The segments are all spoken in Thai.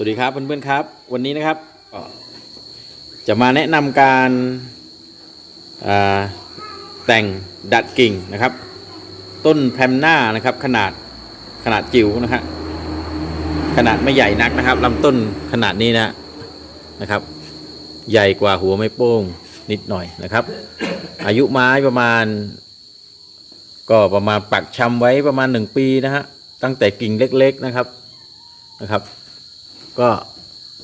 สวัสดีครับเพื่อนๆครับ วันนี้นะครับจะมาแนะนำการาแต่งดัดกิ่งนะครับ ต้นแพรมหน้านะครับ ขนาดขนาดจิ๋วนะฮะขนาดไม่ใหญ่นักนะครับลำต้นขนาดนี้นะนะครับ ใหญ่กว่าหัวไม้โป้งนิดหน่อยนะครับ อายุไม้ประมาณ ก็ประมาณปักชำไว้ประมาณหนึ่งปีนะฮะตั้งแต่กิ่งเล็ก ๆนะครับนะครับ ก็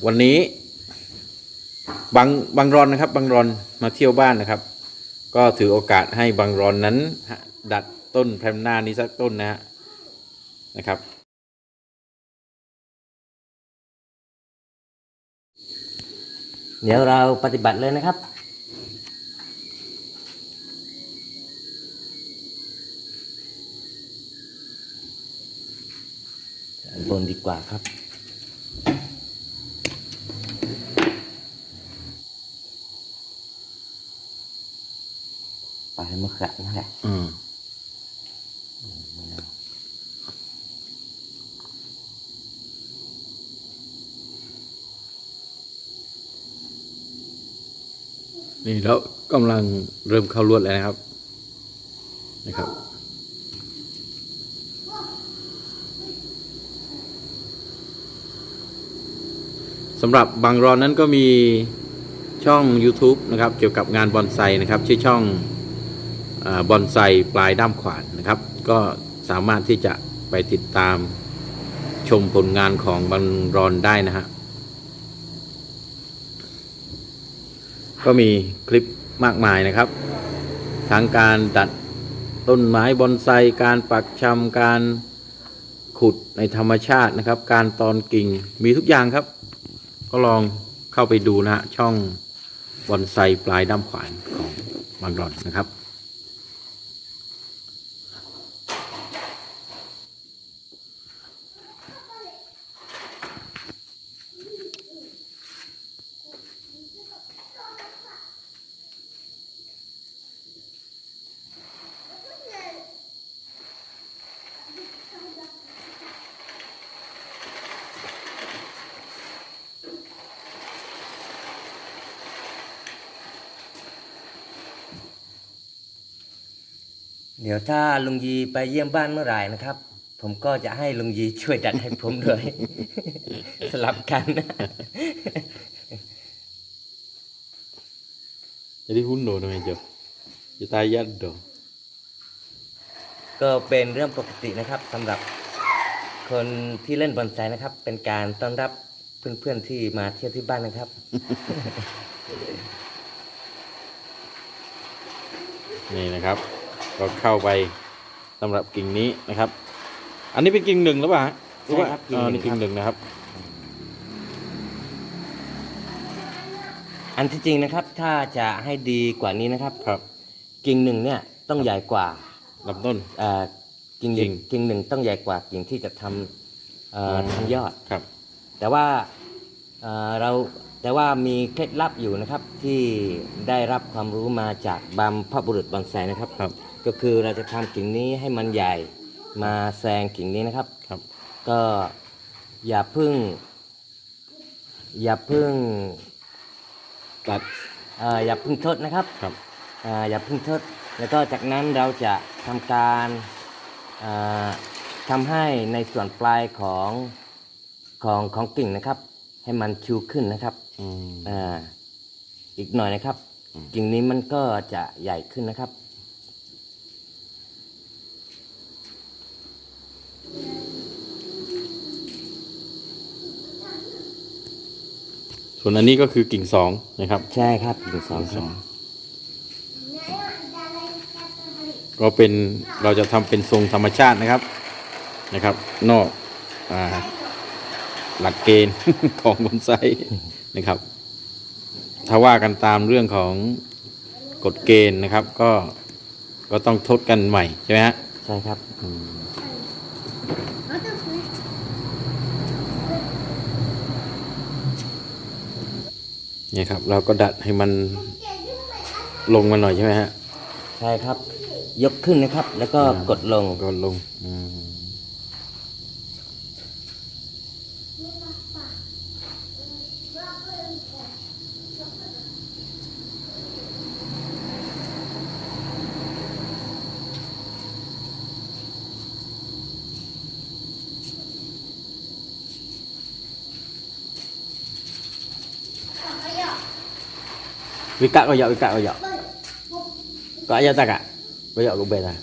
วันนี้บางบางรอนนะครับบางรอนมาเที่ยวบ้านนะครับ ก็ถือโอกาสให้บางรอนนั้นดัดต้นแพรมหน้านี้สักต้นนะฮะนะครับ เดี๋ยวเราปฏิบัติเลยนะครับบนดีกว่าครับ ไปให้มะขะนั่นแหละอืมนี่แล้วกำลังเริ่มเข้าลวดแล้วนะครับนะครับ สำหรับบางรอนนั้นก็มีช่อง YouTube นะครับ เกี่ยวกับงานบอนไซนะครับ ชื่อช่องอา บอนไซปลายด้ามขวานนะครับ ก็สามารถที่จะไปติดตามชมผลงานของบางรอนได้นะฮะก็มีคลิปมากมายนะครับ ทั้งการดัดต้นไม้บอนไซการปักชำการขุดในธรรมชาตินะครับ การตอนกิ่งมีทุกอย่างครับ ก็ลองเข้าไปดูนะฮะช่องบอนไซปลายด้ามขวานของบางรอนนะครับ เดี๋ยวถ้าลุงยีไปเยี่ยมบ้านเมื่อไหร่นะครับ ผมก็จะให้ลุงยีช่วยดัดให้ผมด้วย สลับกันนะ Jadi hundo namanya Jo. Kita ayat do. ก็เป็นเรื่องปกตินะครับสำหรับคนที่เล่นบอนไซนะครับ เป็นการต้อนรับเพื่อนๆที่มาเที่ยวที่บ้านนะครับ นี่นะครับ ก็เข้าไปสำหรับกิ่งนี้นะครับ อันนี้เป็นกิ่งหนึ่งหรือเปล่าฮะหรือว่าใช่ครับอ๋อนี่กิ่กิ่งงหหนึ่นึ่งงนะครับ อันที่จริงนะครับ ถ้าจะให้ดีกว่านี้นะครับ ครับ กิ่งหนึ่งเนี่ยต้องใหญ่กว่าลำต้นเอ่อกิ่งกิ่งกิ่งหนึ่งต้องใหญ่กว่ากิ่งที่จะทำเอ่ออมทำยอดครับ แต่ว่าเอ่อเราแต่ว่ามีเคล็ดลับอยู่นะครับที่ได้รับความรู้มาจากบัมพบุรุษบอนไซนะครับครับ ก็คือเราจะทำกิ่งนี้ให้มันใหญ่มาแซงกิ่งนี้นะครับครับ ก็อย่าพึ่ง อย่าพึ่งตัดเอ่ออย่าพึ่งทดนะครับครับเอ่ออย่าพึ่งทดแล้วก็จากนั้นเราจะทำการเอ่อทำให้ในส่วนปลายของของของกิ่งนะครับ ให้มันชูขึ้นนะครับอืมอ่าอีกหน่อยนะครับอืมกิ่งนี้มันก็จะใหญ่ขึ้นนะครับ ส่วนอันนี้ก็คือกิ่งสองนะครับ ใช่ครับกิ่งสองกิ่งคสรัอบงก็เป็นเราจะทำเป็นทรงธรรมชาตินะครับนะครับ นอกอ่าหลักเกณฑ์ของบอนไซนะครับ ถ้าว่ากันตามเรื่องของกฎเกณฑ์นะครับ ก็ก็ต้องทดกันใหม่ใช่ไหมฮะใช่ครับ อืมเนี่ยครับ เราก็ดัดให้มันลงมาหน่อยใช่ไหมฮะ ใช่ครับ ยกขึ้นนะครับ แล้วก็กดลง ก็ลงอืม vì cạo rồi dạo vì cạo rồi dạo cạo ra ta cả. Bây giờ cũng về rồi à?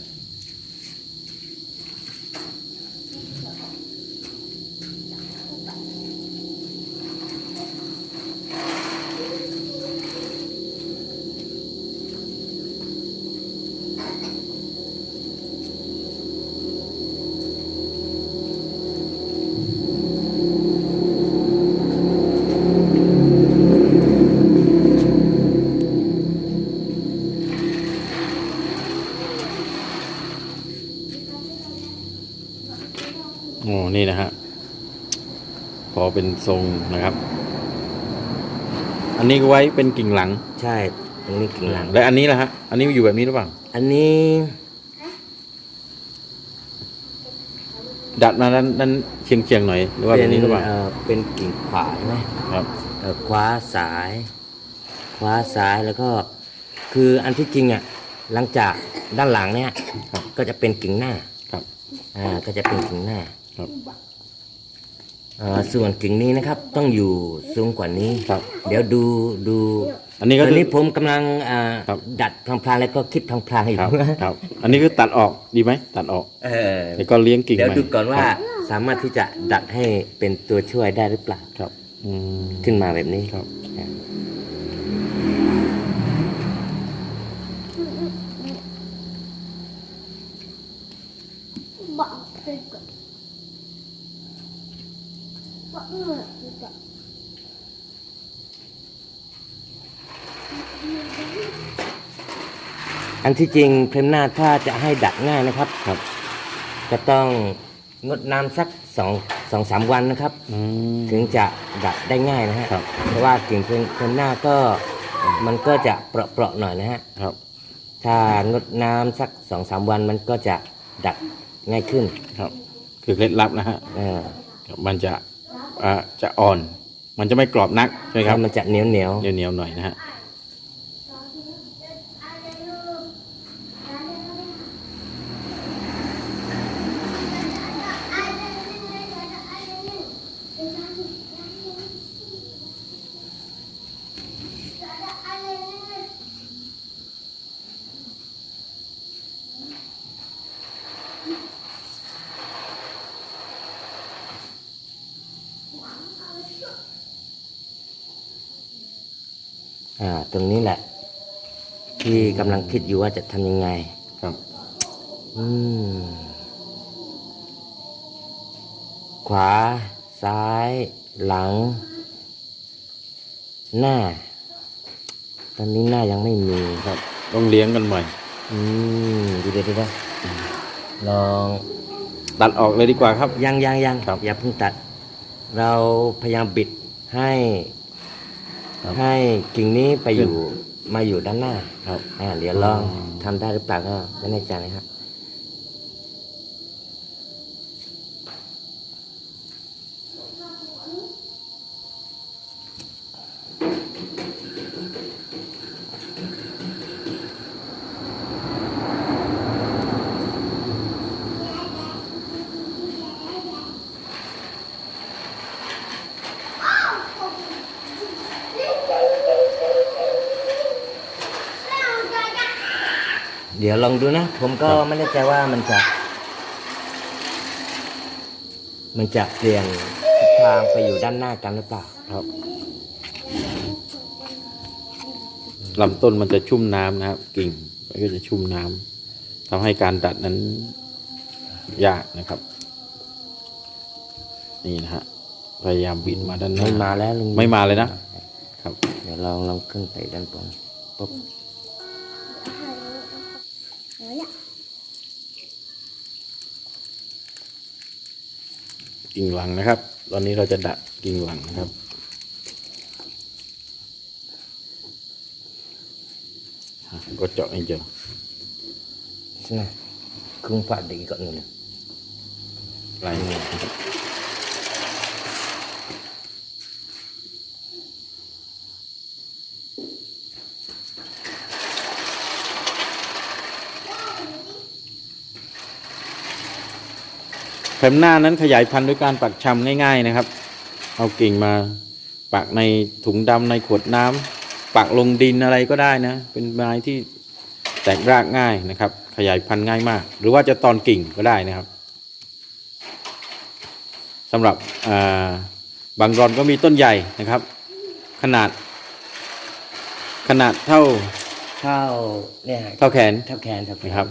นี่นะฮะพอเป็นทรงนะครับ อันนี้ก็ไว้เป็นกิ่งหลัง ใช่ ตรงนี้กิ่งหลัง และอันนี้ล่ะฮะ อันนี้อยู่แบบนี้หรือเปล่า อันนี้ ดัดมาด้านด้านเชียงเชียงๆหน่อย หรือว่าแบเป็บนนี้หรือเปล่าเอ่อเป็นกิ่งขวาใช่ไหมครับเอ่อคว้าสาย คว้าสายแล้วก็ คืออันที่จริงอะ หลังจากด้านหลังเนี่ยครับก็จะเป็นกิ่งหน้า ครับ อ่า ก็จะเป็นกิ่งหน้า ครับ อ่าส่วนกิ่งนี้นะครับต้องอยู่สูงกว่านี้ครับ เดี๋ยวดูดูอันนี้ก็ตอนคือนี้ผมกำลังอ่าครับ ดัดพลางๆแล้วก็คิดพลางๆอยู่ครับครับ อันนี้คือตัดออกดีไหมตัดออกเออแล้วก็เลี้ยงกิ่งเดี๋ยวใหม่ดูก่อนว่าครับสามารถที่จะดัดให้เป็นตัวช่วยได้หรือเปล่า ครับอืมขึ้นมาแบบนี้ครับ อ่า อันที่จริงเพลมหน้าถ้าจะให้ดัดง่ายนะครับครับ ก็ต้องงดน้ำสักสองสองสามวันนะครับ อืม ถึงจะดัดได้ง่ายนะฮะครับ เพราะว่ากิ่งเพลมเพลมหน้าก็มันก็จะเปราะๆหน่อยนะฮะครับ ถ้างดน้ำสักสองสามวันมันก็จะดัดง่ายขึ้นครับ คือเคล็ดลับนะฮะเออครับมันจะอ่าจะอ่อน มันจะไม่กรอบนักใช่ไหมครับ แล้วมันจะเหนียวเหนียวเหนียวเหนียวๆหน่อยนะฮะ อ่าตรงนี้แหละ ที่กำลังคิดอยู่ว่าจะทำยังไง ครับ อืม ขวา ซ้าย หลัง หน้า ตอนนี้หน้ายังไม่มีครับ ต้องเลี้ยงกันใหม่ อืมดูเดี๋ยวดูเดี๋ยวลองตัดออกเลยดีกว่าครับ ยังยังยังครับ อย่าเพิ่งตัด เราพยายามบิดให้ ครับให้กิ่งนี้ไปขึ้อนยู่มาอยู่ด้านหน้าครับอ่าเดี๋ยวลองอืมทำได้หรือเปล่าก็ไม่แน่ใจนะครับ เดี๋ยวลองดูนะ ผมก็ครับไม่แน่ใจว่ามันจะ มันจะเปลี่ยนทิศทางไปอยู่ด้านหน้ากันหรือเปล่าครับลำต้นมันจะชุ่มน้ำนะครับ กิ่งมันก็จะชุ่มน้ำทำให้การดัดนั้นยากนะครับ นี่นะฮะพยายามบิดมาด้านหน้าไม่มาแล้วลุงไม่มาเลยนะครับ เดี๋ยวลองลองขึ้นไปด้านบนปุ๊บ กิ่งหลังนะครับ ตอนนี้เราจะดัดกิ่งหลังนะครับอะก็เจาะให้เจอนะคุ้งฝาดีก่อนหนึ่ง ลายมือนะครับ พมหน้านั้นขยายพันธุ์ด้วยการปักชำง่าย ๆนะครับ เอากิ่งมาปักในถุงดำในขวดน้ำปักลงดินอะไรก็ได้นะ เป็นไม้ที่แตกรากง่ายนะครับ ขยายพันธุ์ง่ายมาก หรือว่าจะตอนกิ่งก็ได้นะครับสำหรับอ่าบางรอนก็มีต้นใหญ่นะครับ ขนาด ขนาดเท่าเท่าเนี่ยฮะเท่าแขนเท่าแขนเท่าแขนนะครับ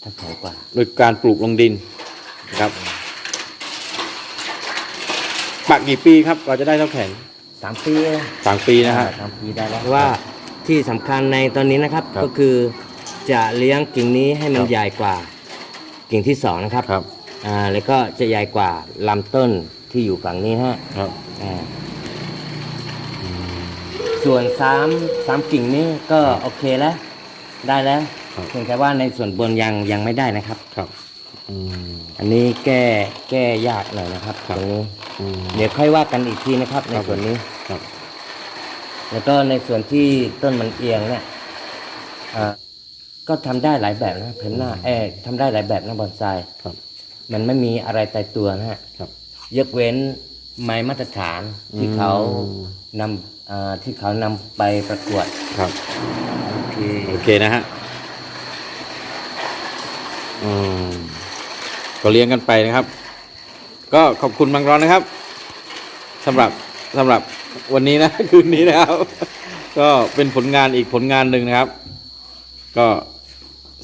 เท่าแขนกว่าโดยการปลูกลงดินนะครับ ปักกี่ปีครับกว่าจะได้เท่าแขนสามปีสามปีนะฮะสามปีได้แล้วว่าที่สำคัญในตอนนี้นะครับครับก็คือจะเลี้ยงกิ่งนี้ให้มันครับ ใหญ่กว่ากิ่งที่สองนะครับครับอ่าแล้วก็จะใหญ่กว่าลำต้นที่อยู่ฝั่งนี้ฮะครับอ่าส่วนสามสามกิ่งนี้ก็โอเคแล้วได้แล้วครับ เพียงแต่ว่าในส่วนบนยังยังไม่ได้นะครับ ครับอืม อันนี้แก้แก้ยากหน่อยนะครับครับ ตรงนี้อืม เดี๋ยวค่อยว่ากันอีกทีนะครับในครับส่วนนี้ครับ แล้วก็ในส่วนที่ต้นมันเอียงเนี่ยอ่าก็ทำได้หลายแบบนะเพนหน้าเออทำได้หลายแบบนะบอนไซครับ มันไม่มีอะไรตายตัวนะฮะครับยกเว้นไม้มาตรฐานที่อืมเขานำอ่าที่เขานำไปประกวดครับโอเคโอเคนะฮะอืมก็เลี้ยงกันไปนะครับ ก็ขอบคุณบางร้อนนะครับสำหรับสำหรับวันนี้นะคืนนี้นะครับ ก็เป็นผลงานอีกผลงานหนึ่งนะครับ ก็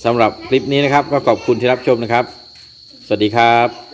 สำหรับคลิปนี้นะครับ ก็ขอบคุณที่รับชมนะครับ สวัสดีครับ